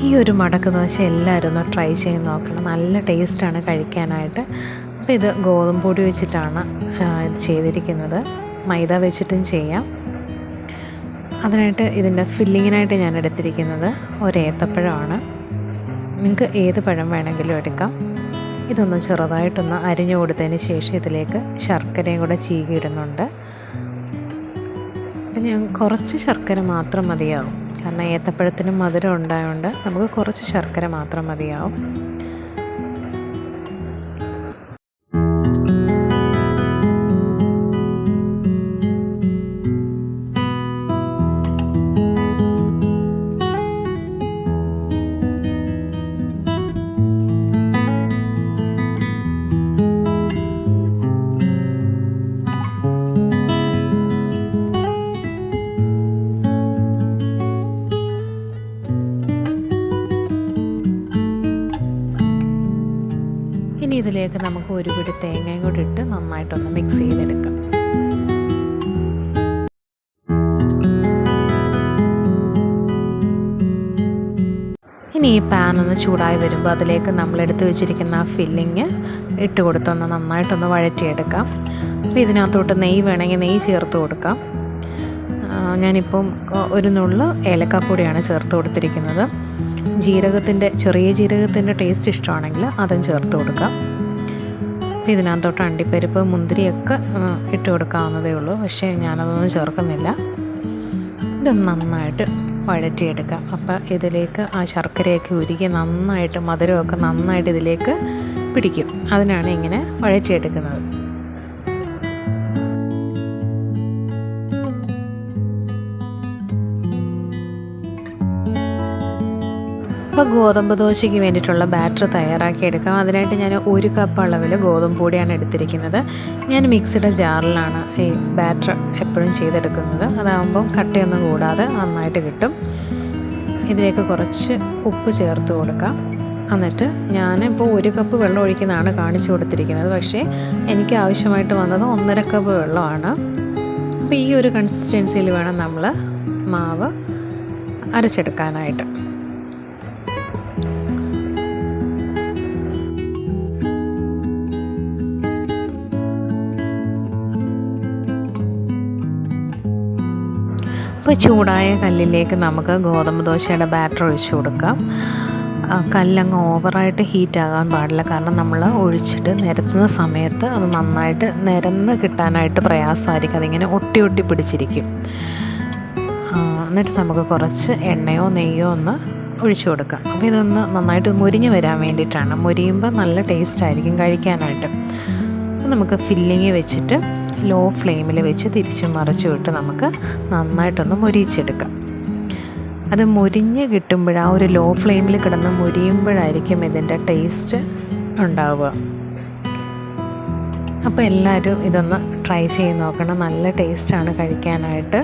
ഈ ഒരു മടക്ക് ദോശ എല്ലാവരും ഒന്ന് ട്രൈ ചെയ്ത് നോക്കണം. നല്ല ടേസ്റ്റാണ് കഴിക്കാനായിട്ട്. അപ്പോൾ ഇത് ഗോതമ്പ് പൊടി വെച്ചിട്ടാണ് ചെയ്തിരിക്കുന്നത്. മൈദ വെച്ചിട്ടും ചെയ്യാം. അതിനായിട്ട് ഇതിന്റെ ഫില്ലിങ്ങിനായിട്ട് ഞാൻ എടുത്തിരിക്കുന്നത് ഒരു ഏത്തപ്പഴമാണ്. നിങ്ങൾക്ക് ഏത് പഴം വേണമെങ്കിലും എടുക്കാം. ഇതൊന്ന് ചെറുതായിട്ടൊന്ന് അരിഞ്ഞു കൊടുത്തതിന് ശേഷം ഇതിലേക്ക് ശർക്കരയും കൂടെ ചീകിയിടുന്നുണ്ട്. ഞാൻ കുറച്ച് ശർക്കര മാത്രം മതിയാവും. കാരണം ഏത്തപ്പഴത്തിന് മധുരം ഉണ്ടായതുകൊണ്ട് നമുക്ക് കുറച്ച് ശർക്കര മാത്രം മതിയാവും. ഇനി ഇതിലേക്ക് നമുക്ക് ഒരു പിടി തേങ്ങയും കൂടി ഇട്ട് നന്നായിട്ടൊന്ന് മിക്സ് ചെയ്തെടുക്കാം. ഇനി ഈ പാൻ ഒന്ന് ചൂടായി വരുമ്പോൾ അതിലേക്ക് നമ്മൾ എടുത്തു വെച്ചിരിക്കുന്ന ആ ഫില്ലിങ് ഇട്ട് കൊടുത്തൊന്ന് നന്നായിട്ടൊന്ന് വഴറ്റിയെടുക്കാം. അപ്പോൾ ഇതിനകത്തോട്ട് നെയ്യ് വേണമെങ്കിൽ നെയ്യ് ചേർത്ത് കൊടുക്കാം. ഞാനിപ്പം ഒരു നുള്ളു ഏലക്കാപ്പൊടിയാണ് ചേർത്ത് കൊടുത്തിരിക്കുന്നത്. ജീരകത്തിന്റെ ചെറിയ ജീരകത്തിന്റെ ടേസ്റ്റ് ഇഷ്ടമാണെങ്കിൽ അതും ചേർത്ത് കൊടുക്കാം. ഇതിനകത്തോട്ട് അണ്ടിപ്പരിപ്പ് മുന്തിരിയൊക്കെ ഇട്ട് കൊടുക്കാവുന്നതേ ഉള്ളൂ. പക്ഷേ ഞാനതൊന്നും ചേർക്കുന്നില്ല. ഇതൊന്ന് നന്നായിട്ട് വഴറ്റിയെടുക്കാം. അപ്പോൾ ഇതിലേക്ക് ആ ശർക്കരയൊക്കെ ഉരുകി നന്നായിട്ട് മധുരമൊക്കെ നന്നായിട്ട് ഇതിലേക്ക് പിടിക്കും. അതിനാണ് ഇങ്ങനെ വഴറ്റിയെടുക്കുന്നത്. അപ്പോൾ ഗോതമ്പ് ദോശയ്ക്ക് വേണ്ടിയിട്ടുള്ള ബാറ്റർ തയ്യാറാക്കി എടുക്കാം. അതിനായിട്ട് ഞാൻ ഒരു കപ്പ് അളവിൽ ഗോതമ്പ് പൊടിയാണ് എടുത്തിരിക്കുന്നത്. ഞാൻ മിക്സിയുടെ ജാറിലാണ് ഈ ബാറ്റർ എപ്പോഴും ചെയ്തെടുക്കുന്നത്. അതാകുമ്പം കട്ടയൊന്നും കൂടാതെ നന്നായിട്ട് കിട്ടും. ഇതിലേക്ക് കുറച്ച് ഉപ്പ് ചേർത്ത് കൊടുക്കാം. എന്നിട്ട് ഞാനിപ്പോൾ ഒരു കപ്പ് വെള്ളം ഒഴിക്കുന്നതാണ് കാണിച്ചു കൊടുത്തിരിക്കുന്നത്. പക്ഷേ എനിക്ക് ആവശ്യമായിട്ട് വന്നത് ഒന്നര കപ്പ് വെള്ളമാണ്. അപ്പോൾ ഈ ഒരു കൺസിസ്റ്റൻസിയിൽ വേണം നമ്മൾ മാവ് അരച്ചെടുക്കാനായിട്ട്. അപ്പോൾ ചൂടായ കല്ലിലേക്ക് നമുക്ക് ഗോതമ്പ് ദോശയുടെ ബാറ്റർ ഒഴിച്ചു കൊടുക്കാം. കല്ലങ്ങ് ഓവറായിട്ട് ഹീറ്റ് ആകാൻ പാടില്ല. കാരണം നമ്മൾ ഒഴിച്ചിട്ട് നിരത്തുന്ന സമയത്ത് അത് നന്നായിട്ട് നിരന്ന് കിട്ടാനായിട്ട് പ്രയാസമായിരിക്കും. അതിങ്ങനെ ഒട്ടി ഒട്ടി പിടിച്ചിരിക്കും. എന്നിട്ട് നമുക്ക് കുറച്ച് എണ്ണയോ നെയ്യോ ഒന്ന് ഒഴിച്ചു കൊടുക്കാം. അപ്പോൾ ഇതൊന്ന് നന്നായിട്ട് മുരിഞ്ഞ് വരാൻ വേണ്ടിയിട്ടാണ്. മുരിയുമ്പോൾ നല്ല ടേസ്റ്റ് ആയിരിക്കും കഴിക്കാനായിട്ട്. നമുക്ക് ഫില്ലിങ് വെച്ചിട്ട് ലോ ഫ്ലെയിമിൽ വെച്ച് തിരിച്ചും മറിച്ചു വിട്ട് നമുക്ക് നന്നായിട്ടൊന്ന് മൊരിയിച്ചെടുക്കാം. അത് മുരിഞ്ഞ് കിട്ടുമ്പോൾ ആ ഒരു ലോ ഫ്ലെയിമിൽ കിടന്ന് മുരിയുമ്പോഴായിരിക്കും ഇതിന്റെ ടേസ്റ്റ് ഉണ്ടാവുക. അപ്പോൾ എല്ലാവരും ഇതൊന്ന് ട്രൈ ചെയ്ത് നോക്കണം. നല്ല ടേസ്റ്റാണ് കഴിക്കാനായിട്ട്.